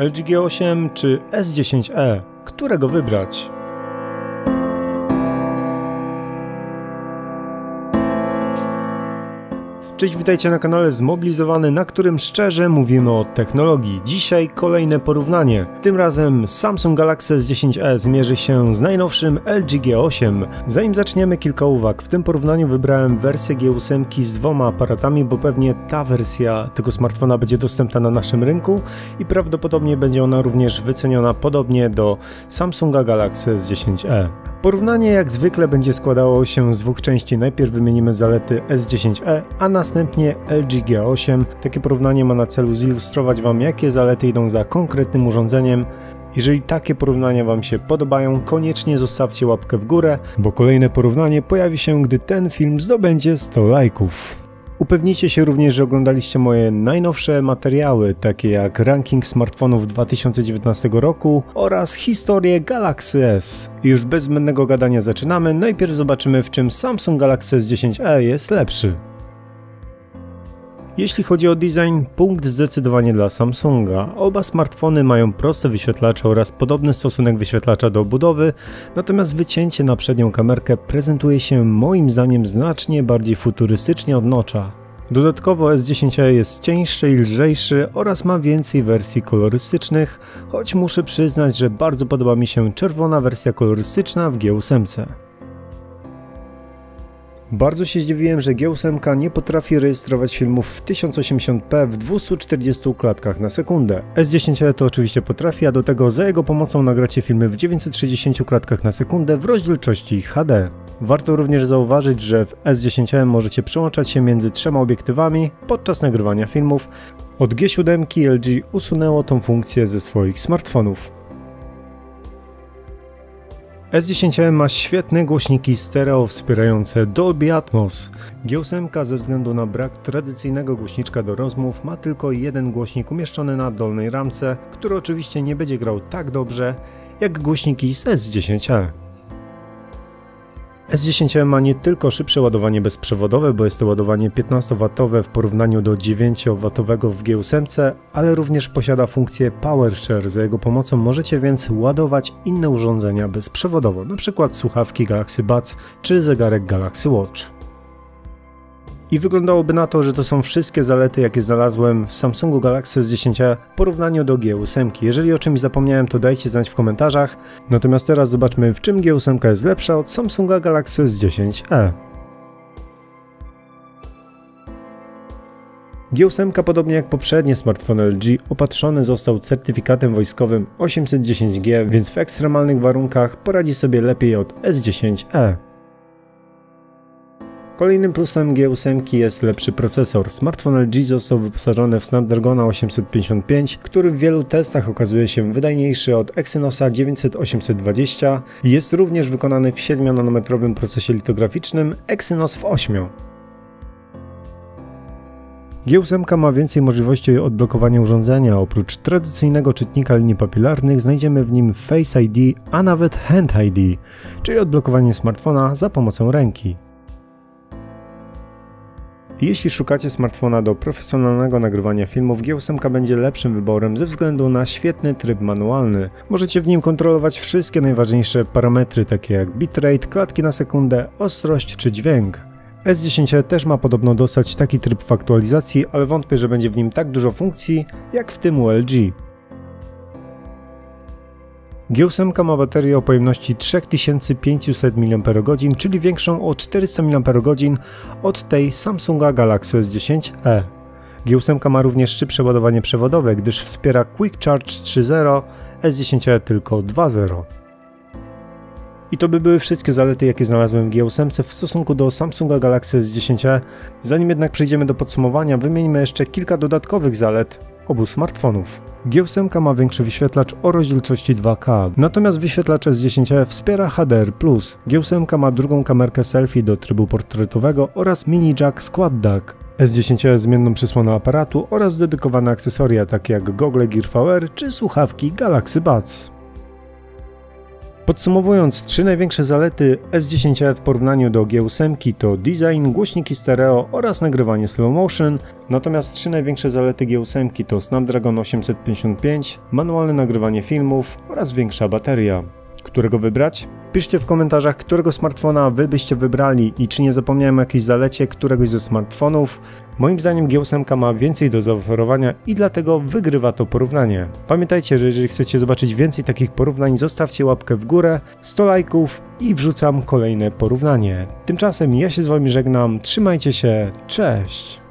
LG G8 czy S10e? Którego wybrać? Cześć, witajcie na kanale Zmobilizowany, na którym szczerze mówimy o technologii. Dzisiaj kolejne porównanie. Tym razem Samsung Galaxy S10e zmierzy się z najnowszym LG G8. Zanim zaczniemy, kilka uwag. W tym porównaniu wybrałem wersję G8 z dwoma aparatami, bo pewnie ta wersja tego smartfona będzie dostępna na naszym rynku i prawdopodobnie będzie ona również wyceniona podobnie do Samsunga Galaxy S10e. Porównanie jak zwykle będzie składało się z dwóch części. Najpierw wymienimy zalety S10e, a następnie LG G8. Takie porównanie ma na celu zilustrować Wam, jakie zalety idą za konkretnym urządzeniem. Jeżeli takie porównania Wam się podobają, koniecznie zostawcie łapkę w górę, bo kolejne porównanie pojawi się, gdy ten film zdobędzie 100 lajków. Upewnijcie się również, że oglądaliście moje najnowsze materiały, takie jak ranking smartfonów 2019 roku oraz historię Galaxy S. Już bez zbędnego gadania zaczynamy. Najpierw zobaczymy, w czym Samsung Galaxy S10e jest lepszy. Jeśli chodzi o design, punkt zdecydowanie dla Samsunga. Oba smartfony mają proste wyświetlacze oraz podobny stosunek wyświetlacza do obudowy, natomiast wycięcie na przednią kamerkę prezentuje się moim zdaniem znacznie bardziej futurystycznie od Notcha. Dodatkowo S10e jest cieńszy i lżejszy oraz ma więcej wersji kolorystycznych, choć muszę przyznać, że bardzo podoba mi się czerwona wersja kolorystyczna w G8. Bardzo się zdziwiłem, że G8 nie potrafi rejestrować filmów w 1080p w 240 klatkach na sekundę. S10 to oczywiście potrafi, a do tego za jego pomocą nagracie filmy w 960 klatkach na sekundę w rozdzielczości HD. Warto również zauważyć, że w S10 możecie przełączać się między trzema obiektywami podczas nagrywania filmów. Od G7 LG usunęło tą funkcję ze swoich smartfonów. S10 ma świetne głośniki stereo wspierające Dolby Atmos. G8 ze względu na brak tradycyjnego głośniczka do rozmów ma tylko jeden głośnik umieszczony na dolnej ramce, który oczywiście nie będzie grał tak dobrze jak głośniki z S10. S10 ma nie tylko szybsze ładowanie bezprzewodowe, bo jest to ładowanie 15W w porównaniu do 9W w G8, ale również posiada funkcję PowerShare. Za jego pomocą możecie więc ładować inne urządzenia bezprzewodowo, np. słuchawki Galaxy Buds czy zegarek Galaxy Watch. I wyglądałoby na to, że to są wszystkie zalety, jakie znalazłem w Samsungu Galaxy S10 w porównaniu do G8. Jeżeli o czymś zapomniałem, to dajcie znać w komentarzach. Natomiast teraz zobaczmy, w czym G8 jest lepsza od Samsunga Galaxy S10e. G8, podobnie jak poprzednie smartfony LG, opatrzony został certyfikatem wojskowym 810G, więc w ekstremalnych warunkach poradzi sobie lepiej od S10e. Kolejnym plusem G8 jest lepszy procesor. Smartfon LG został wyposażony w Snapdragona 855, który w wielu testach okazuje się wydajniejszy od Exynosa 9820 i jest również wykonany w 7-nanometrowym procesie litograficznym Exynos w 8. G8 ma więcej możliwości odblokowania urządzenia. Oprócz tradycyjnego czytnika linii papilarnych znajdziemy w nim Face ID, a nawet Hand ID, czyli odblokowanie smartfona za pomocą ręki. Jeśli szukacie smartfona do profesjonalnego nagrywania filmów, G8 będzie lepszym wyborem ze względu na świetny tryb manualny. Możecie w nim kontrolować wszystkie najważniejsze parametry takie jak bitrate, klatki na sekundę, ostrość czy dźwięk. S10 też ma podobno dostać taki tryb w aktualizacji, ale wątpię, że będzie w nim tak dużo funkcji jak w tym u LG. G8 ma baterię o pojemności 3500 mAh, czyli większą o 400 mAh od tej Samsunga Galaxy S10e. G8 ma również szybsze ładowanie przewodowe, gdyż wspiera Quick Charge 3.0, S10e tylko 2.0. I to by były wszystkie zalety, jakie znalazłem w G8 w stosunku do Samsunga Galaxy S10e. Zanim jednak przejdziemy do podsumowania, wymieńmy jeszcze kilka dodatkowych zalet obu smartfonów. G8 ma większy wyświetlacz o rozdzielczości 2K, natomiast wyświetlacz S10 wspiera HDR+. G8 ma drugą kamerkę selfie do trybu portretowego oraz mini jack Squad DAC. S10 zmienną przysłoną aparatu oraz dedykowane akcesoria takie jak gogle Gear VR czy słuchawki Galaxy Buds. Podsumowując, trzy największe zalety S10e w porównaniu do G8 to design, głośniki stereo oraz nagrywanie slow motion, natomiast trzy największe zalety G8 to Snapdragon 855, manualne nagrywanie filmów oraz większa bateria. Którego wybrać? Piszcie w komentarzach, którego smartfona wy byście wybrali i czy nie zapomniałem o jakiejś zalecie któregoś ze smartfonów. Moim zdaniem G8 ma więcej do zaoferowania i dlatego wygrywa to porównanie. Pamiętajcie, że jeżeli chcecie zobaczyć więcej takich porównań, zostawcie łapkę w górę, 100 lajków i wrzucam kolejne porównanie. Tymczasem ja się z wami żegnam, trzymajcie się, cześć!